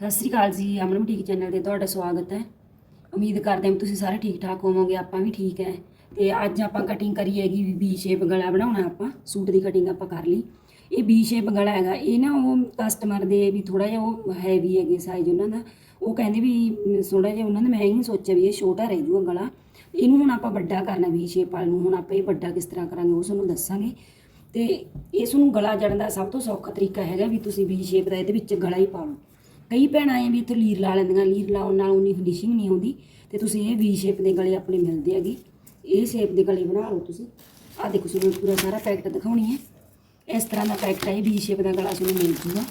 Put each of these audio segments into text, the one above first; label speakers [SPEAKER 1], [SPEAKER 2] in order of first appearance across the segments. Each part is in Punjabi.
[SPEAKER 1] ਸਤਿ ਸ੍ਰੀ ਅਕਾਲ ਜੀ, ਅਮਨ ਬੁਟੀਕ ਚੈਨਲ ਤੇ ਤੁਹਾਡਾ ਸਵਾਗਤ ਹੈ। ਉਮੀਦ ਕਰਦੇ ਹਾਂ ਵੀ ਤੁਸੀਂ ਸਾਰੇ ਠੀਕ ਠਾਕ ਹੋਵੋਗੇ, ਆਪਾਂ ਵੀ ਠੀਕ ਹੈ। ਤੇ ਅੱਜ ਆਪਾਂ ਕਟਿੰਗ ਕਰੀ ਹੈਗੀ ਵੀ ਸ਼ੇਪ ਗਲਾ ਬਣਾਉਣਾ ਆਪਾਂ, ਸੂਟ ਦੀ ਕਟਿੰਗ ਆਪਾਂ ਕਰ ਲਈ। ਇਹ ਵੀ ਸ਼ੇਪ ਗਲਾ ਹੈਗਾ, ਇਹ ਨਾ ਉਹ ਕਸਟਮਰ ਦੇ ਵੀ ਥੋੜਾ ਜਿਹਾ ਉਹ ਹੈਵੀ ਹੈਗੇ ਸਾਈਜ਼ ਉਹਨਾਂ ਦਾ। ਉਹ ਕਹਿੰਦੇ ਵੀ ਥੋੜਾ ਜਿਹਾ ਉਹਨਾਂ ਨੇ, ਮੈਂ ਇਹ ਸੋਚਿਆ ਵੀ ਇਹ ਛੋਟਾ ਰਹਿ ਜੂਗਾ ਗਲਾ। ਇਹਨੂੰ ਹੁਣ ਆਪਾਂ ਵੱਡਾ ਕਰਨਾ ਵੀ ਸ਼ੇਪ ਵਾਲ ਨੂੰ, ਹੁਣ ਆਪਾਂ ਇਹ ਵੱਡਾ ਕਿਸ ਤਰ੍ਹਾਂ ਕਰਾਂਗੇ ਉਹ ਤੁਹਾਨੂੰ ਦੱਸਾਂਗੇ। ਤੇ ਇਸ ਨੂੰ ਗਲਾ ਜੜਨ ਦਾ ਸਭ ਤੋਂ ਸੌਖਾ ਤਰੀਕਾ ਹੈਗਾ ਵੀ ਤੁਸੀਂ ਵੀ ਸ਼ੇਪ ਦਾ ਇਹਦੇ ਵਿੱਚ ਗਲਾ ਹੀ ਪਾ ਲਓ। ਕਈ ਭੈਣਾਂ ਐ ਵੀ ਇੱਥੇ ਲੀਰ ਲਾ ਲੈਂਦੀਆਂ, ਲੀਰ ਲਾਉਣ ਨਾਲ ਉਨੀ ਫਿਨਿਸ਼ਿੰਗ ਨਹੀਂ ਆਉਂਦੀ ਤੇ ਤੁਸੀਂ ਇਹ ਵੀ ਸ਼ੇਪ ਦੇ ਗਲੇ ਆਪਣੇ ਮਿਲਦੇ ਹੈਗੇ। ਇਹ ਸ਼ੇਪ ਦੇ ਗਲੇ ਬਣਾ ਲਓ ਤੁਸੀਂ। ਆਹ ਦੇਖੋ ਤੁਹਾਨੂੰ ਪੂਰਾ ਸਾਰਾ ਪੈਕਟ ਦਿਖਾਉਣੀ ਹੈ। ਇਸ ਤਰ੍ਹਾਂ ਦਾ ਪੈਕਟ ਹੈ ਇਹ ਵੀ ਸ਼ੇਪ ਦਾ ਗਲਾ ਤੁਹਾਨੂੰ ਮਿਲ ਜੂਗਾ।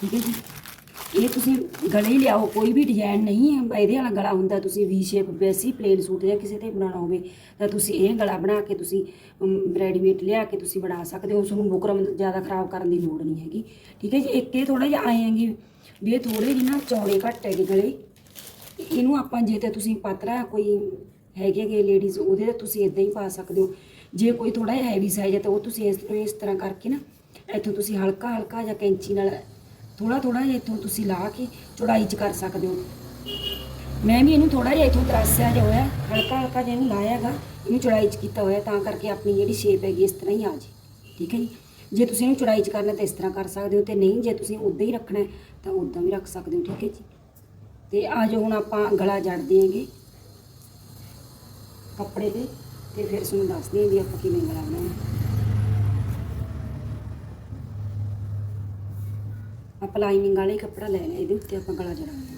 [SPEAKER 1] ਠੀਕ ਹੈ ਜੀ। ਇਹ ਤੁਸੀਂ ਗਲੇ ਹੀ ਲਿਆਓ, ਕੋਈ ਵੀ ਡਿਜ਼ਾਈਨ ਨਹੀਂ ਹੈ, ਇਹਦੇ ਵਾਲਾ ਗਲਾ ਹੁੰਦਾ ਤੁਸੀਂ ਵੀ ਸ਼ੇਪ ਵੈਸੀ ਪਲੇਨ ਸੂਟ ਜਾਂ ਕਿਸੇ ਤੇ ਬਣਾਉਣਾ ਹੋਵੇ, ਤਾਂ ਤੁਸੀਂ ਇਹ ਗਲਾ ਬਣਾ ਕੇ ਤੁਸੀਂ ਰੈਡੀਮੇਡ ਲਿਆ ਕੇ ਤੁਸੀਂ ਬਣਾ ਸਕਦੇ ਹੋ। ਤੁਹਾਨੂੰ ਬੁਕਰਮ ਜ਼ਿਆਦਾ ਖਰਾਬ ਕਰਨ ਦੀ ਲੋੜ ਨਹੀਂ ਹੈਗੀ। ਠੀਕ ਹੈ ਜੀ। ਇੱਕ ਇਹ ਥੋੜਾ ਜਿਹਾ ਆਏ ਹੈਗੇ ਵੀ ਇਹ ਥੋੜੇ ਜਿਹੇ ਨਾ ਚੌੜੇ ਘੱਟ ਹੈਗੇ ਗਲੇ। ਇਹਨੂੰ ਆਪਾਂ ਜੇ ਤਾਂ ਤੁਸੀਂ ਪਾਤਰਾ ਕੋਈ ਹੈਗੇ ਹੈਗੇ ਲੇਡੀਜ਼ ਉਹਦੇ ਤੇ ਤੁਸੀਂ ਇਦਾਂ ਹੀ ਪਾ ਸਕਦੇ ਹੋ। ਜੇ ਕੋਈ ਥੋੜਾ ਜਿਹਾ ਹੈਵੀ ਸਾਈਜ਼ ਹੈ ਤਾਂ ਉਹ ਤੁਸੀਂ ਇਸ ਤਰ੍ਹਾਂ ਇਸ ਤਰ੍ਹਾਂ ਕਰਕੇ ਨਾ ਇੱਥੋਂ ਤੁਸੀਂ ਹਲਕਾ ਹਲਕਾ ਜਾਂ ਕੈਂਚੀ ਨਾਲ ਥੋੜਾ ਥੋੜਾ ਜਿਹਾ ਇੱਥੋਂ ਤੁਸੀਂ ਲਾ ਕੇ ਚੌੜਾਈ 'ਚ ਕਰ ਸਕਦੇ ਹੋ। ਮੈਂ ਵੀ ਇਹਨੂੰ ਥੋੜਾ ਜਿਹਾ ਇੱਥੋਂ ਤਰਾਸਿਆ ਜਿਹਾ ਹੋਇਆ, ਹਲਕਾ ਹਲਕਾ ਜਿਹਾ ਇਹਨੂੰ ਲਾਇਆ ਹੈਗਾ ਇਹਨੂੰ ਚੌੜਾਈ 'ਚ ਕੀਤਾ ਹੋਇਆ, ਤਾਂ ਕਰਕੇ ਆਪਣੀ ਜਿਹੜੀ ਸ਼ੇਪ ਹੈਗੀ ਇਸ ਤਰ੍ਹਾਂ ਹੀ ਆ ਜੇ। ਠੀਕ ਹੈ ਜੀ? ਜੇ ਤੁਸੀਂ ਇਹਨੂੰ ਚੌੜਾਈ 'ਚ ਕਰਨਾ ਤਾਂ ਇਸ ਤਰ੍ਹਾਂ ਕਰ ਸਕਦੇ ਹੋ ਤੇ ਨਹੀਂ, ਜੇ ਤੁਸੀਂ ਉਦਾਂ ਹੀ ਰੱਖਣਾ ਤਾਂ ਉਦਾਂ ਵੀ ਰੱਖ ਸਕਦੇ ਹੋ, ਠੀਕ ਹੈ ਜੀ। ਤੇ ਆ ਜੋ ਹੁਣ ਆਪਾਂ ਗਲਾ ਜੜ ਦਿਆਂਗੇ ਕੱਪੜੇ ਤੇ ਤੇ ਫਿਰ ਤੁਹਾਨੂੰ ਦੱਸਦੇ ਹਾਂ ਵੀ ਆਪਾਂ ਕਿਵੇਂ ਗਲਾ ਬਣਾਉਣਾ ਆਪਾਂ ਲਾਈਨਿੰਗ ਵਾਲਾ ਹੀ ਕੱਪੜਾ ਲੈ ਲਿਆ, ਇਹਦੇ ਉੱਤੇ ਆਪਾਂ ਗਲਾ ਜੜਾਂਗੇ।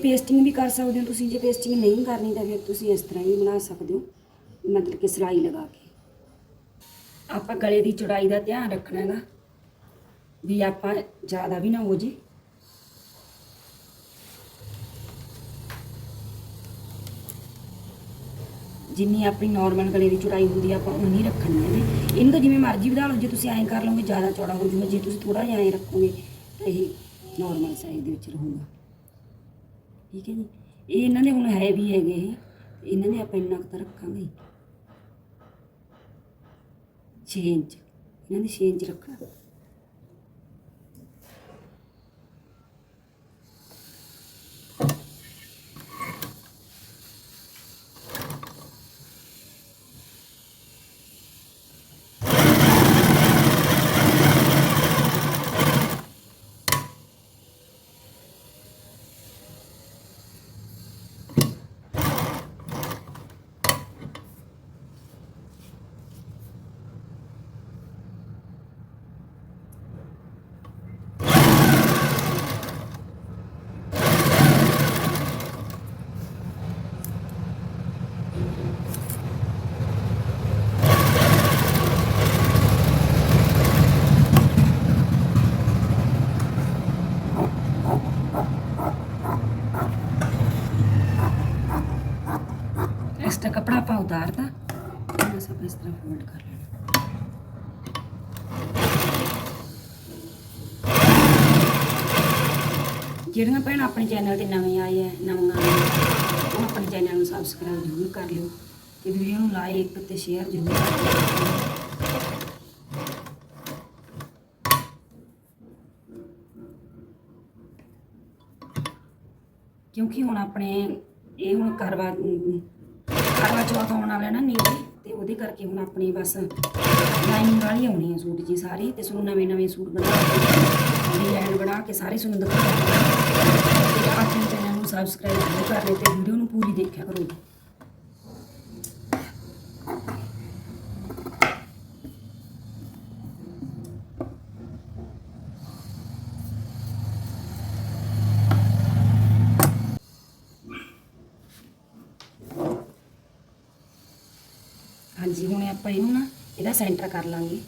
[SPEAKER 1] ਪੇਸਟਿੰਗ ਵੀ ਕਰ ਸਕਦੇ ਹੋ ਤੁਸੀਂ ਜੇ ਪੇਸਟਿੰਗ ਨਹੀਂ ਕਰਨੀ ਤਾਂ ਫਿਰ ਤੁਸੀਂ ਇਸ ਤਰ੍ਹਾਂ ਹੀ ਬਣਾ ਸਕਦੇ ਹੋ ਮਤਲਬ ਕਿ ਸਿਲਾਈ ਲਗਾ ਕੇ ਆਪਾਂ ਗਲੇ ਦੀ ਚੌੜਾਈ ਦਾ ਧਿਆਨ ਰੱਖਣਾ ਹੈਗਾ ਵੀ ਆਪਾਂ ਜ਼ਿਆਦਾ ਵੀ ਨਾ ਹੋ ਜੇ ਜਿੰਨੀ ਆਪਣੀ ਨਾਰਮਲ ਗਲੇ ਦੀ ਚੌੜਾਈ ਹੁੰਦੀ ਆ ਆਪਾਂ ਉਨੀ ਰੱਖਣੀ ਹੈ ਜੀ ਇਹਨੂੰ ਤਾਂ ਜਿਵੇਂ ਮਰਜ਼ੀ ਵਧਾ ਲਓ ਜੇ ਤੁਸੀਂ ਐਂ ਕਰ ਲਓਗੇ ਜ਼ਿਆਦਾ ਚੌੜਾ ਹੋ ਜਾਊਗਾ ਜੇ ਤੁਸੀਂ ਥੋੜਾ ਜਿਹਾ ਐਂ ਰੱਖੋਗੇ ਤਾਂ ਇਹ ਨਾਰਮਲ ਸਾਈਜ਼ ਦੇ ਵਿੱਚ ਰਹੂਗਾ ਠੀਕ ਹੈ ਜੀ। ਇਹ ਇਹਨਾਂ ਦੇ ਹੁਣ ਹੈ ਵੀ ਹੈਗੇ ਇਹ। ਇਹਨਾਂ ਦੇ ਆਪਾਂ ਇੰਨਾ ਕੁ ਤਾਂ ਰੱਖਾਂਗੇ। 6 ਇੰਚ। ਇਹਨਾਂ ਦੇ 6 ਇੰਚ ਰੱਖਣਾ ਐਕਸਟਰਾ ਕਪੜਾ ਆਪਾਂ ਉਤਾਰਤਾ ਬਸ ਆਪਾਂ ਇਸ ਤਰ੍ਹਾਂ ਫੋਲਡ ਕਰ ਲੈਣਾ ਜਿਹੜੀਆਂ ਭੈਣਾਂ ਆਪਣੇ ਚੈਨਲ ਤੇ ਨਵੇਂ ਆਏ ਆ ਨਵਾਂ ਉਹ ਆਪਣੇ ਚੈਨਲ ਨੂੰ ਸਬਸਕ੍ਰਾਈਬ ਜ਼ਰੂਰ ਕਰ ਲਿਓ ਤੇ ਵੀਡੀਓ ਨੂੰ ਲਾਈਕ ਤੇ ਸ਼ੇਅਰ ਜ਼ਰੂਰ ਕਰਿਓ ਕਿਉਂਕਿ ਹੁਣ ਆਪਣੇ ਇਹ ਹੁਣ ਕਰਵਾ ਕਰਵਾ ਚੌਥ ਆਉਣ ਵਾਲਾ ਨਾ ਨੇੜੇ ਤੇ ਉਹਦੇ ਕਰਕੇ ਹੁਣ ਆਪਣੀ ਬਸ ਲਾਈਨਿੰਗ ਵਾਲੀ ਆਉਣੀ ਹੈ ਸੂਟ ਜੀ ਸਾਰੇ, ਤੇ ਤੁਹਾਨੂੰ ਨਵੇਂ ਨਵੇਂ ਸੂਟ ਬਣਾ ਕੇ ਡਿਜ਼ਾਈਨ ਬਣਾ ਕੇ ਸਾਰੇ ਤੁਹਾਨੂੰ ਦਿਖਾਉਂਦੇ ਤੇ ਆਪਣੇ ਚੈਨਲ ਨੂੰ ਸਬਸਕ੍ਰਾਈਬ ਜ਼ਰੂਰ ਕਰ ਲਿਓ ਤੇ ਵੀਡੀਓ ਨੂੰ ਪੂਰੀ ਦੇਖਿਆ ਕਰੋ। ਹਾਂਜੀ, ਹੁਣ ਆਪਾਂ ਇਹਨੂੰ ਨਾ ਇਹਦਾ ਸੈਂਟਰ ਕਰ ਲਾਂਗੇ।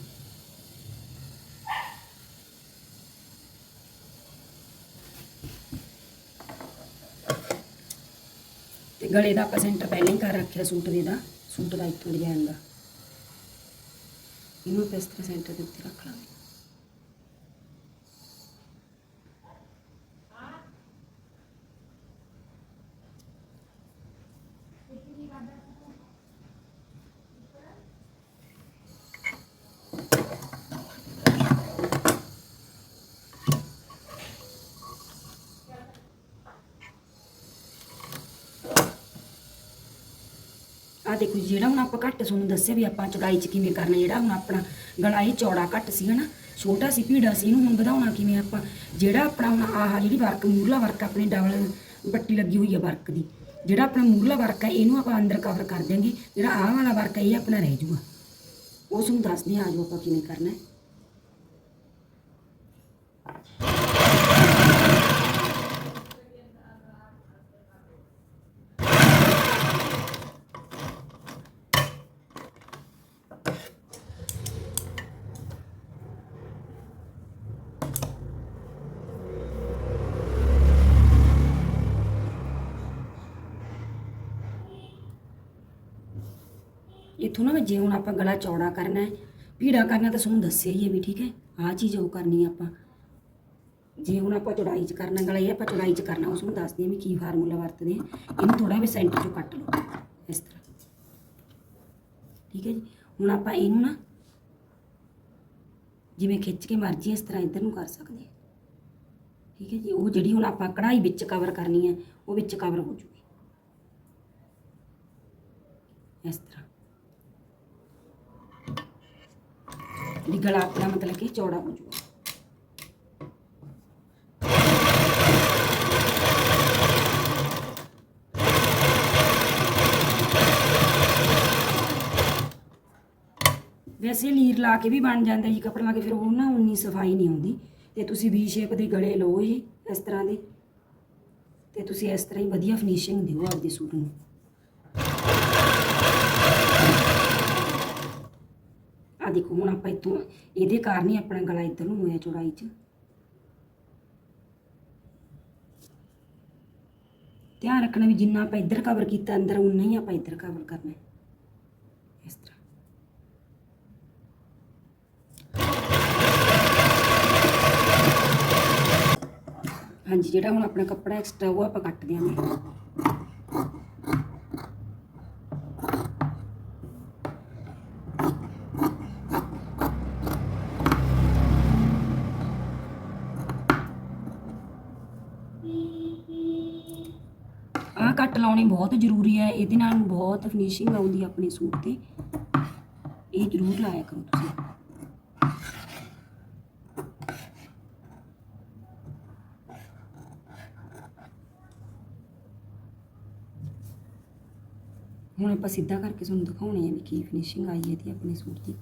[SPEAKER 1] ਤੇ ਗਲੇ ਦਾ ਆਪਾਂ ਸੈਂਟਰ ਪਹਿਲਾਂ ਹੀ ਕਰ ਰੱਖਿਆ ਸੂਟ ਦੇ ਦਾ, ਸੂਟ ਦਾ ਇੱਥੋਂ ਡਿਜ਼ਾਈਨ ਦਾ। ਇਹਨੂੰ ਆਪਾਂ ਇਸ ਤਰ੍ਹਾਂ ਸੈਂਟਰ ਦੇ ਉੱਤੇ ਰੱਖ ਲਾਂਗੇ ਆ ਦੇਖੋ ਜੀ, ਜਿਹੜਾ ਹੁਣ ਆਪਾਂ ਘੱਟ ਤੁਹਾਨੂੰ ਦੱਸਿਆ ਵੀ ਆਪਾਂ ਚੌੜਾਈ ਚ ਕਿਵੇਂ ਕਰਨਾ ਜਿਹੜਾ ਹੁਣ ਆਪਣਾ ਗਲਾ ਇਹ ਚੌੜਾ ਘੱਟ ਸੀ ਨਾ ਛੋਟਾ ਸੀ ਭੀੜਾ ਸੀ ਇਹਨੂੰ ਹੁਣ ਵਧਾਉਣਾ ਕਿਵੇਂ ਆਪਾਂ? ਜਿਹੜਾ ਆਪਣਾ ਹੁਣ ਆਹ ਜਿਹੜੀ ਵਰਕ ਮੂਰਲਾ ਵਰਕ ਆਪਣੀ ਡਬਲ ਪੱਟੀ ਲੱਗੀ ਹੋਈ ਹੈ ਵਰਕ ਦੀ ਜਿਹੜਾ ਆਪਣਾ ਮੂਰਲਾ ਵਰਕ ਹੈ ਇਹਨੂੰ ਆਪਾਂ ਅੰਦਰ ਕਵਰ ਕਰ ਦਿਆਂਗੇ ਜਿਹੜਾ ਆਹ ਵਾਲਾ ਵਰਕ ਹੈ ਇਹ ਆਪਣਾ ਰਹਿ ਜਾਊਗਾ ਉਸ ਨੂੰ ਦੱਸਦੇ ਹਾਂ ਆਜੋ ਆਪਾਂ ਕਿਵੇਂ ਕਰਨਾ ਹੈ। ਇੱਥੋਂ ਨਾ ਜੇ ਹੁਣ ਆਪਾਂ ਗਲਾ ਚੌੜਾ ਕਰਨਾ ਹੈ, ਭੀੜਾ ਕਰਨਾ ਤਾਂ ਤੁਹਾਨੂੰ ਦੱਸਿਆ ਹੀ ਹੈ ਵੀ ਠੀਕ ਹੈ, ਆਹ ਚੀਜ਼ ਉਹ ਕਰਨੀ ਹੈ ਆਪਾਂ। ਜੇ ਹੁਣ ਆਪਾਂ ਚੌੜਾਈ 'ਚ ਕਰਨਾ, ਗਲਾ ਇਹ ਆਪਾਂ ਚੌੜਾਈ 'ਚ ਕਰਨਾ, ਉਸ ਨੂੰ ਦੱਸਦੇ ਹਾਂ ਵੀ ਕੀ ਫਾਰਮੂਲਾ ਵਰਤਦੇ ਹਾਂ। ਇਹਨੂੰ ਥੋੜਾ ਵੀ ਸੈਂਟਰ 'ਚੋਂ ਕੱਟ ਲਓ, ਇਸ ਤਰ੍ਹਾਂ। ਠੀਕ ਹੈ ਜੀ? ਹੁਣ ਆਪਾਂ ਇਹਨੂੰ ਨਾ ਜਿਵੇਂ ਖਿੱਚ ਕੇ ਮਰਜ਼ੀ ਇਸ ਤਰ੍ਹਾਂ ਇੱਧਰ ਨੂੰ ਕਰ ਸਕਦੇ ਹਾਂ। ਠੀਕ ਹੈ ਜੀ? ਉਹ ਜਿਹੜੀ ਹੁਣ ਆਪਾਂ ਕਢਾਈ ਵਿੱਚ ਕਵਰ ਕਰਨੀ ਹੈ, ਉਹ ਵਿੱਚ ਕਵਰ ਹੋ ਜੂਗੀ। ਇਸ ਤਰ੍ਹਾਂ। ਵੀ ਗਲਾ ਆਪਣਾ ਮਤਲਬ ਕਿ ਚੌੜਾ ਹੋ ਜਾਊਗਾ। ਵੈਸੇ ਲੀਰ ਲਾ ਕੇ ਵੀ ਬਣ ਜਾਂਦਾ ਜੀ, ਕੱਪੜਾ ਲਾ ਕੇ ਫਿਰ ਉਹ ਨਾ ਉਨੀ ਸਫ਼ਾਈ ਨਹੀਂ ਆਉਂਦੀ ਤੇ ਤੁਸੀਂ ਵੀ ਸ਼ੇਪ ਦੇ ਗਲੇ ਲਓ ਜੀ, ਇਸ ਤਰ੍ਹਾਂ ਦੇ। ਤੇ ਤੁਸੀਂ ਇਸ ਤਰ੍ਹਾਂ ਹੀ ਵਧੀਆ ਫਿਨਿਸ਼ਿੰਗ ਦਿਓ ਆਪਦੇ ਸੂਟ ਨੂੰ। ਆ ਦੇਖੋ ਹੁਣ ਆਪਾਂ ਇੱਥੋਂ ਇਹਦੇ ਕਾਰਨ ਹੀ ਆਪਣਾ ਗਲਾ ਇੱਧਰ ਨੂੰ ਹੋਇਆ ਚੌੜਾਈ 'ਚ। ਧਿਆਨ ਰੱਖਣਾ ਵੀ ਜਿੰਨਾ ਆਪਾਂ ਇੱਧਰ ਕਵਰ ਕੀਤਾ, ਅੰਦਰ ਉਨਾ ਹੀ ਆਪਾਂ ਇੱਧਰ ਕਵਰ ਕਰਨਾ ਇਸ ਤਰ੍ਹਾਂ। ਹਾਂਜੀ, ਜਿਹੜਾ ਹੁਣ ਆਪਣਾ ਕੱਪੜਾ ਐਕਸਟਰਾ ਉਹ ਆਪਾਂ ਕੱਟ ਦਿਆਂਗੇ। ਆਹ ਬਹੁਤ ਜ਼ਰੂਰੀ ਹੈ, ਇਹਦੇ ਨਾਲ ਬਹੁਤ ਫਿਨਿਸ਼ਿੰਗ ਆਉਂਦੀ ਆਪਣੇ ਸੂਟ ਤੇ। ਇਹ ਜ਼ਰੂਰ ਲਾਇਆ ਕਰੋ ਤੁਸੀਂ। ਹੁਣ ਆਪਾਂ ਸਿੱਧਾ ਕਰਕੇ ਤੁਹਾਨੂੰ ਦਿਖਾਉਣੇ ਆ ਵੀ ਕੀ ਫਿਨਿਸ਼ਿੰਗ ਆਈ ਹੈ ਇਹਦੀ ਆਪਣੇ ਸੂਟ ਦੀ।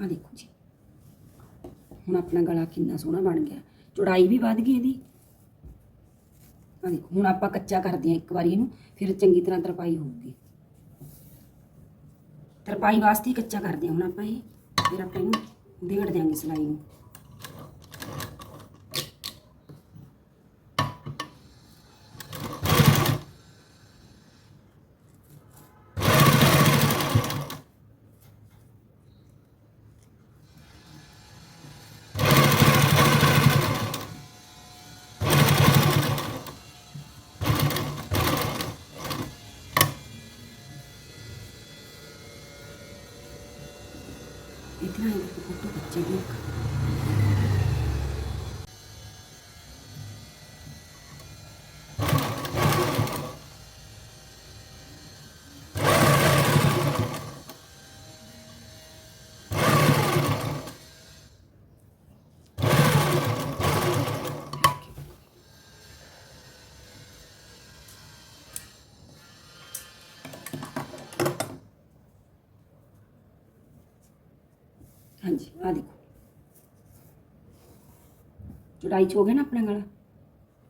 [SPEAKER 1] ਆ ਦੇਖੋ ਜੀ। ਹੁਣ ਆਪਣਾ ਗਲਾ ਕਿੰਨਾ ਸੋਹਣਾ ਬਣ ਗਿਆ। ਚੌੜਾਈ ਵੀ ਵੱਧ ਗਈ ਇਹਦੀ। ਆ ਦੇਖੋ, ਹੁਣ ਆਪਾਂ ਕੱਚਾ ਕਰਦੇ ਹਾਂ ਇੱਕ ਵਾਰੀ ਇਹਨੂੰ, ਫਿਰ ਚੰਗੀ ਤਰ੍ਹਾਂ ਤਰਪਾਈ ਹੋਊਗੀ। ਤਰਪਾਈ ਵਾਸਤੇ ਕੱਚਾ ਕਰਦੇ ਹਾਂ ਹੁਣ ਆਪਾਂ ਇਹ। ਫਿਰ ਆਪਾਂ ਇਹਨੂੰ ਡੇੜ ਦਿਆਂਗੇ ਸਿਲਾਈ ਨੂੰ। ないのこことこっちに行く。ਹਾਂਜੀ, ਆ ਦੇਖੋ। ਚੜਾਈ ਚ ਹੋ ਗਿਆ ਨਾ ਆਪਣਾ ਗਲਾ।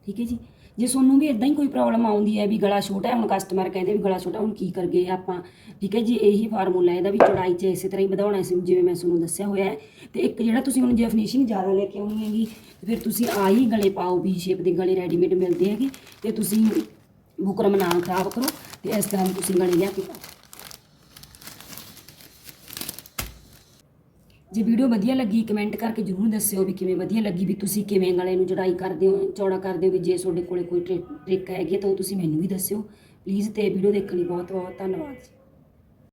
[SPEAKER 1] ਠੀਕ ਹੈ ਜੀ? ਜੇ ਤੁਹਾਨੂੰ ਵੀ ਇਦਾਂ ਹੀ ਕੋਈ ਪ੍ਰੋਬਲਮ ਆਉਂਦੀ ਹੈ ਵੀ ਗਲਾ ਛੋਟਾ ਹੈ, ਹੁਣ ਕਸਟਮਰ ਕਹਿੰਦੇ ਵੀ ਗਲਾ ਛੋਟਾ, ਹੁਣ ਕੀ ਕਰਗੇ ਆਪਾਂ? ਠੀਕ ਹੈ ਜੀ, ਇਹੀ ਫਾਰਮੂਲਾ ਇਹਦਾ ਵੀ ਚੌੜਾਈ 'ਚ ਇਸੇ ਤਰ੍ਹਾਂ ਹੀ ਵਧਾਉਣਾ ਸੀ ਜਿਵੇਂ ਮੈਂ ਤੁਹਾਨੂੰ ਦੱਸਿਆ ਹੋਇਆ ਹੈ। ਤੇ ਇੱਕ ਜਿਹੜਾ ਤੁਸੀਂ ਹੁਣ ਜੇ ਫਿਨਿਸ਼ਿੰਗ ਜ਼ਿਆਦਾ ਲੈ ਕੇ ਆਉਣੀ ਹੈਗੀ ਫਿਰ ਤੁਸੀਂ ਆਹੀ ਗਲੇ ਪਾਓ ਵੀ ਸ਼ੇਪ ਦੇ ਗਲੇ ਰੈਡੀਮੇਡ ਮਿਲਦੇ ਹੈਗੇ। ਤੇ ਤੁਸੀਂ ਬੁਕਰਮ ਨਾ ਖਰਾਬ ਕਰੋ, ਤੇ ਇਸ ਤਰ੍ਹਾਂ ਤੁਸੀਂ ਗਲੇ ਲਿਆ ਕੇ ਪਾਓ। ਜੇ ਵੀਡੀਓ ਵਧੀਆ ਲੱਗੀ ਕਮੈਂਟ ਕਰਕੇ ਜਰੂਰ ਦੱਸਿਓ ਵੀ ਕਿਵੇਂ ਵਧੀਆ ਲੱਗੀ, ਵੀ ਤੁਸੀਂ ਕਿਵੇਂ ਗਲੇ ਨੂੰ ਚੜਾਈ ਕਰਦੇ ਹੋ, ਚੌੜਾ ਕਰਦੇ ਹੋ, ਵੀ ਜੇ ਤੁਹਾਡੇ ਕੋਲੇ ਕੋਈ ਟ੍ਰਿਕ ਹੈਗੀ ਹੈ ਤਾਂ ਉਹ ਤੁਸੀਂ ਮੈਨੂੰ ਵੀ ਦੱਸਿਓ। ਪਲੀਜ਼ ਤੇ ਵੀਡੀਓ ਦੇਖਣ ਲਈ ਬਹੁਤ ਬਹੁਤ ਧੰਨਵਾਦ ਜੀ।